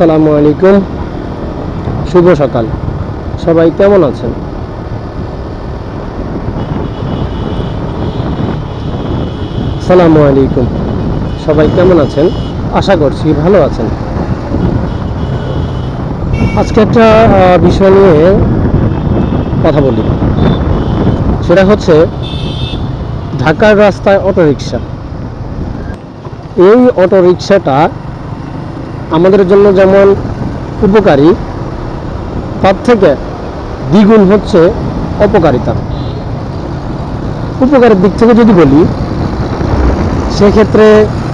আসসালামু আলাইকুম। শুভ সকাল। সবাই কেমন আছেন? আসসালামু আলাইকুম। সবাই কেমন আছেন? আশা করছি ভালো আছেন। আজকে একটা বিষয় নিয়ে কথা বলি। সেটা হচ্ছে ঢাকার রাস্তায় অটোরিকশা। এই অটোরিকশাটা আমাদের জন্য যেমন উপকারী, তার থেকে দ্বিগুণ হচ্ছে অপকারিতা। উপকারের দিক থেকে যদি বলি, সেক্ষেত্রে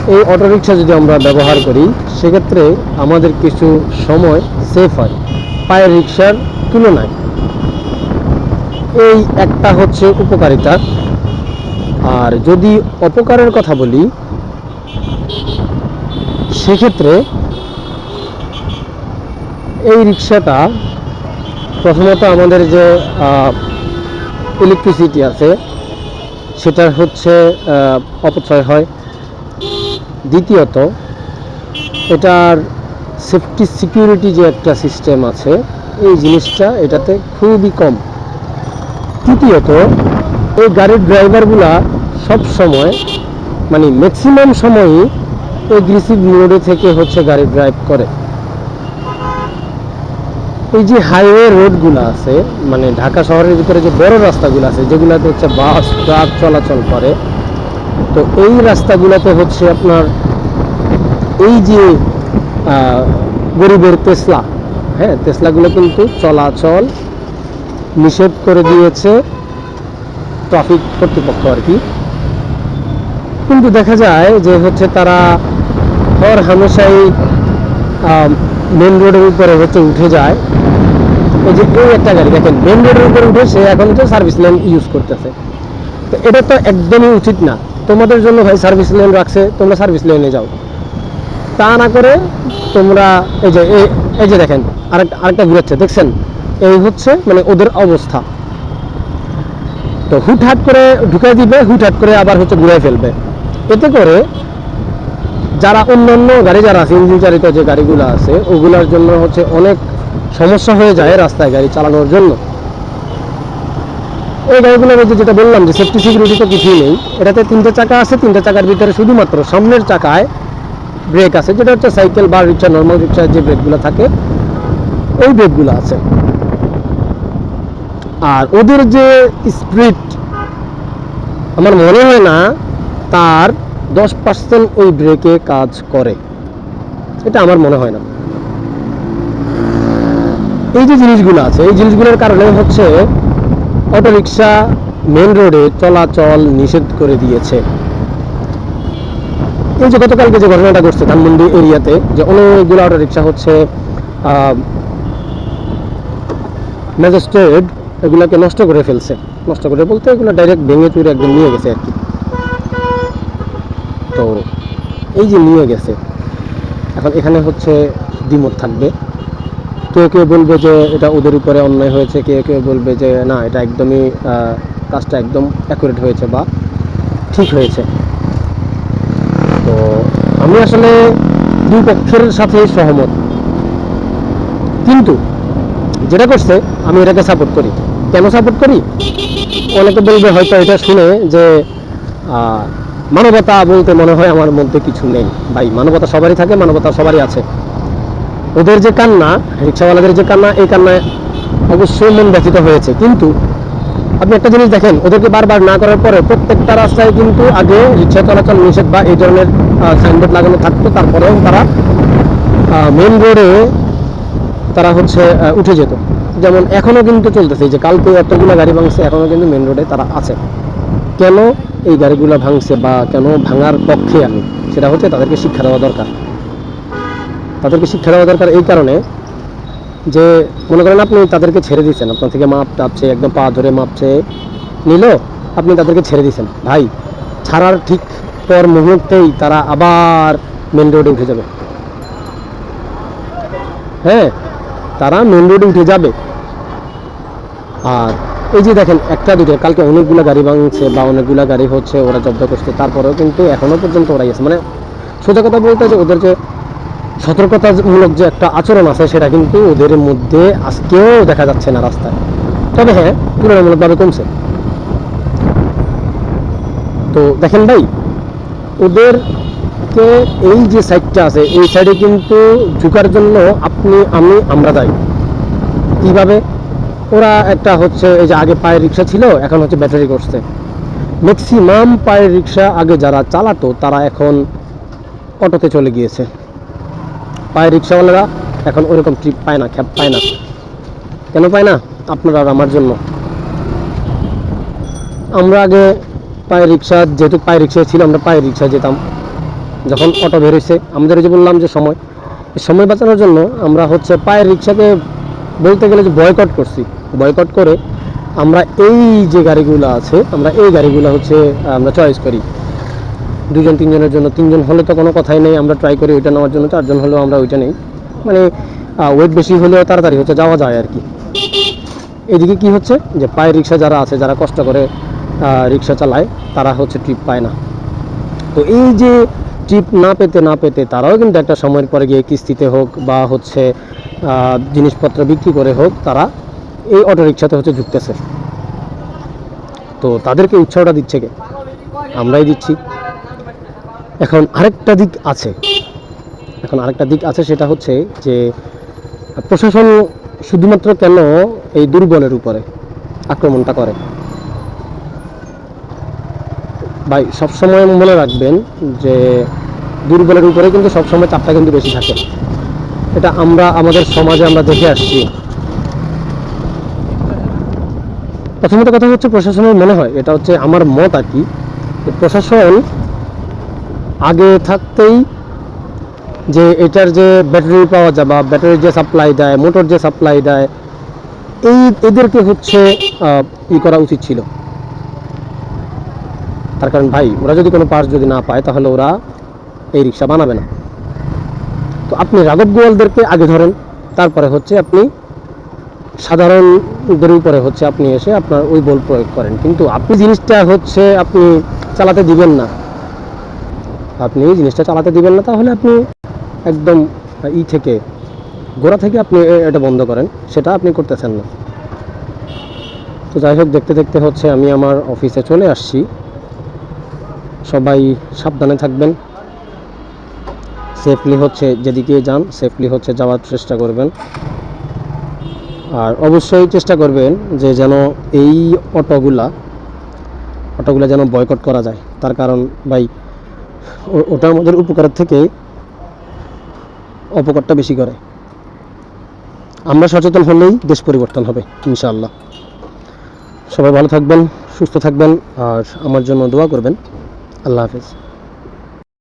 এই অটোরিকশা যদি আমরা ব্যবহার করি, সেক্ষেত্রে আমাদের কিছু সময় সেফ হয়, পায়ের রিক্সার তুলনায়। এই একটা হচ্ছে উপকারিতা। আর যদি অপকারের কথা বলি, সেক্ষেত্রে এই রিক্সাটা প্রথমত আমাদের যে ইলেকট্রিসিটি আছে, সেটার হচ্ছে অপচয় হয়। দ্বিতীয়ত, এটার সেফটি সিকিউরিটি যে একটা সিস্টেম আছে, এই জিনিসটা এটাতে খুবই কম। তৃতীয়ত, এই গাড়ির ড্রাইভারগুলা সব সময় মানে ম্যাক্সিমাম সময়ই এগ্রেসিভ মোডে থেকে হচ্ছে গাড়ি ড্রাইভ করে। এই যে হাইওয়ে রোডগুলো আছে মানে ঢাকা শহরের ভিতরে যে বড় রাস্তাগুলো আছে, যেগুলোতে হচ্ছে বাস, ট্রাক চলাচল করে, তো এই রাস্তাগুলোতে হচ্ছে আপনার এই যে গরিবের তেসলা হ্যাঁ তেসলাগুলো কিন্তু চলাচল নিষেধ করে দিয়েছে ট্রাফিক কর্তৃপক্ষ আর কি। কিন্তু দেখা যায় যে হচ্ছে তারা হর হামেশাই মেন রোডের উপরে হচ্ছে উঠে যায়। এই যে এই একটা গাড়ি দেখেন মেন রোডের উপরে উঠে সে এখন হচ্ছে সার্ভিস লেন ইউজ করতেছে। তো এটা তো একদমই উচিত না। তোমাদের জন্য ভাই সার্ভিস লেন রাখছে, তোমরা সার্ভিস লেনে যাও। তা না করে তোমরা এই যে, এই- যে দেখেন আরেকটা আরেকটা ঘুরাচ্ছে, দেখছেন? এই হচ্ছে মানে ওদের অবস্থা। তো হুটহাট করে ঢুকাই দিবে, হুটহাট করে আবার হচ্ছে ঘুরাই ফেলবে। এতে করে যারা অন্যান্য গাড়ি যারা আছে ইঞ্জিন চালিত যে গাড়িগুলো আছে, ওগুলোর জন্য হচ্ছে অনেক সমস্যা হয়ে যায় রাস্তায় গাড়ি চালানোর জন্য। এই গাড়িগুলোর মধ্যে যেটা বললাম যে সেফটি সিকিউরিটি তো কিছুই নেই। এটাতে তিনটে চাকা আছে, তিনটে চাকার ভিতরে শুধুমাত্র সামনের চাকায় ব্রেক আছে, যেটা হচ্ছে সাইকেল বা রিক্সা নর্মাল রিক্সার যে ব্রেকগুলো থাকে ওই ব্রেকগুলো আছে। আর ওদের যে স্পিড আমার মনে হয় না, তার দশ পার্সেন্ট ওই ব্রেকে কাজ করে। এটা আমার মনে হয় না। এই যে জিনিসগুলো আছে, এই জিনিসগুলোর কারণে হচ্ছে অটোরিকশা মেন রোডে চলাচল নিষেধ করে দিয়েছে। এই যে গতকালকে যে ঘটনাটা ঘটছে ধানমন্ডি এরিয়াতে, যে অনেকগুলো অটোরিকশা হচ্ছে ম্যাজিস্ট্রেট এগুলোকে নষ্ট করে ফেলছে। নষ্ট করে বলতে এগুলো ডাইরেক্ট ভেঙে চুরে একদম নিয়ে গেছে আর কি। তো এই যে নিয়ে গেছে। এখন এখানে হচ্ছে দ্বিমত থাকবে। কেউ কেউ বলবে যে এটা ওদের উপরে অন্যায় হয়েছে, কেউ কেউ বলবে যে না, এটা একদমই কাজটা একদম অ্যাকুরেট হয়েছে বা ঠিক হয়েছে। তো আমি আসলে দুই পক্ষের সাথে সহমত। কিন্তু যেটা করছে, আমি এটাকে সাপোর্ট করি। কেন সাপোর্ট করি? অনেকে বলবে হয়তো এটা শুনে যে মানবতা বলতে মনে হয় আমার মধ্যে কিছু নেই। ভাই, মানবতা সবারই থাকে, মানবতা সবারই আছে। ওদের যে কান্না, রিক্সাওয়ালাদের যে কান্না, এই কান্নায় অবশ্যই মন ব্যথিত হয়েছে। কিন্তু আপনি একটা জিনিস দেখেন, ওদেরকে বারবার না করার পরে প্রত্যেকটা রাস্তায় কিন্তু আগে রিক্সা চলাচল নিষেধ বা এই ধরনের সাইনবোর্ড লাগানো থাকতো, তারপরেও তারা মেন রোডে তারা হচ্ছে উঠে যেত। যেমন এখনও কিন্তু চলতেছে যে কালকে এতগুলো গাড়ি ভাঙছে, এখনও কিন্তু মেন রোডে তারা আছে। কেন এই গাড়িগুলো ভাঙছে বা কেন ভাঙার পক্ষে আমি? সেটা হচ্ছে তাদেরকে শিক্ষা দেওয়া দরকার। তাদেরকে শিক্ষা দেওয়া দরকার এই কারণে যে মনে করেন আপনি তাদেরকে ছেড়ে দিচ্ছেন, আপনার থেকে মাপ টাপছে একদম পা ধরে মাপছে নিল, আপনি তাদেরকে ছেড়ে দিচ্ছেন। ভাই, ছাড়ার ঠিক পর মুহূর্তেই তারা আবার মেন রোডে উঠে যাবে। হ্যাঁ তারা মেন রোডে উঠে যাবে। আর এই যে দেখেন, একটা, দুটো, কালকে অনেকগুলো গাড়ি ভাঙছে বা অনেকগুলো গাড়ি হচ্ছে, ওরা জব্দ করছে। তারপরেও কিন্তু এখনও পর্যন্ত ওরাই আছে। মানে সোজা কথা বলতে যে ওদের যে সতর্কতামূলক যে একটা আচরণ আছে, সেটা কিন্তু ওদের মধ্যে আজকেও দেখা যাচ্ছে না রাস্তায়। তবে হ্যাঁ তুলনামূলকভাবে কমছে। তো দেখেন ভাই, ওদেরকে এই যে সাইডটা আছে, এই সাইডে কিন্তু ঝুঁকার জন্য আপনি, আমি, আমরা দায়ী। কীভাবে? ওরা একটা হচ্ছে এই যে আগে পায়ের রিক্সা ছিল, এখন হচ্ছে ব্যাটারি করছে। ম্যাক্সিমাম পায়ের রিক্সা আগে যারা চালাতো, তারা এখন অটোতে চলে গিয়েছে। পায়ের রিক্সাওয়ালারা এখন ওরকম ট্রিপ পায় না খ্যাপ পায় না। কেন পায় না? আপনারা আর আমার জন্য। আমরা আগে পায়ের রিক্সা, যেহেতু পায়ের রিক্সায় ছিল আমরা পায়ের রিক্সায় যেতাম। যখন অটো বেরোইছে আমাদের যে বললাম যে সময় সময় বাঁচানোর জন্য আমরা হচ্ছে পায়ের রিক্সাকে বলতে গেলে যে বয়কট করছি। বয়কট করে আমরা এই যে গাড়িগুলো আছে, আমরা এই গাড়িগুলো হচ্ছে আমরা চয়েস করি। দুজন তিনজনের জন্য, তিনজন হলে তো কোনো কথাই নেই, আমরা ট্রাই করি ওইটা নেওয়ার জন্য, চারজন হলেও আমরা ওইটা নেই। মানে ওয়েট বেশি হলেও তাড়াতাড়ি হচ্ছে, যাওয়া যায় আর কি। এদিকে কি হচ্ছে, যে পায়ের রিক্সা যারা আছে, যারা কষ্ট করে রিক্সা চালায়, তারা হচ্ছে ট্রিপ পায় না। তো এই যে ট্রিপ না পেতে না পেতে, তারাও কিন্তু একটা সময়ের পরে গিয়ে কিস্তিতে হোক বা হচ্ছে জিনিসপত্র বিক্রি করে হোক, তারা এই অটো রিক্সাতে হচ্ছে ঢুকতেছে। তো তাদেরকে উৎসাহটা দিচ্ছে কে? আমরাই দিচ্ছি। এখন আরেকটা দিক আছে। এখন আরেকটা দিক আছে, সেটা হচ্ছে যে প্রশাসন শুধুমাত্র কেন এই দুর্বলের উপরে আক্রমণটা করে? ভাই, সবসময় মনে রাখবেন যে দুর্বলের উপরে কিন্তু সবসময় চাপটা কিন্তু বেশি থাকে। এটা আমরা, আমাদের সমাজে আমরা দেখে আসছি। প্রথমত কথা হচ্ছে প্রশাসনের মনে হয়, এটা হচ্ছে আমার মত আর কি প্রশাসন আগে থাকতেই যে এটার যে ব্যাটারি পাওয়া যায় বা ব্যাটারির যে সাপ্লাই দেয়, মোটর যে সাপ্লাই দেয়, এই এদেরকে হচ্ছে ই করা উচিত ছিল। তার কারণ ভাই, ওরা যদি কোনো পার্স যদি না পায়, তাহলে ওরা এই রিক্সা বানাবে না। তো আপনি রাঘব গোয়ালদেরকে আগে ধরেন, তারপরে হচ্ছে আপনি সাধারণদের উপরে হচ্ছে আপনি এসে আপনার ওই বল প্রয়োগ করেন। কিন্তু আপনি জিনিসটা হচ্ছে আপনি চালাতে দিবেন না। আপনি জিনিসটা চালাতে দিবেন না, তাহলে আপনি একদম ই থেকে, গোড়া থেকে আপনি এটা বন্ধ করেন, সেটা আপনি করতেছেন না। তো যাই হোক, দেখতে দেখতে হচ্ছে আমি আমার অফিসে চলে আসছি। সবাই সাবধানে থাকবেন। সেফলি হচ্ছে যেদিকে যান সেফলি হচ্ছে যাওয়ার চেষ্টা করবেন। আর অবশ্যই চেষ্টা করবেন যে যেন এই অটোগুলা অটোগুলা যেন বয়কট করা যায়। তার কারণ, ভাই ওটা আমাদের উপকারের থেকে অপকারটা বেশি করে। আমরা সচেতন হলেই দেশ পরিবর্তন হবে, ইনশাআল্লাহ। সবাই ভালো থাকবেন, সুস্থ থাকবেন, আর আমার জন্য দোয়া করবেন। আল্লাহ হাফেজ।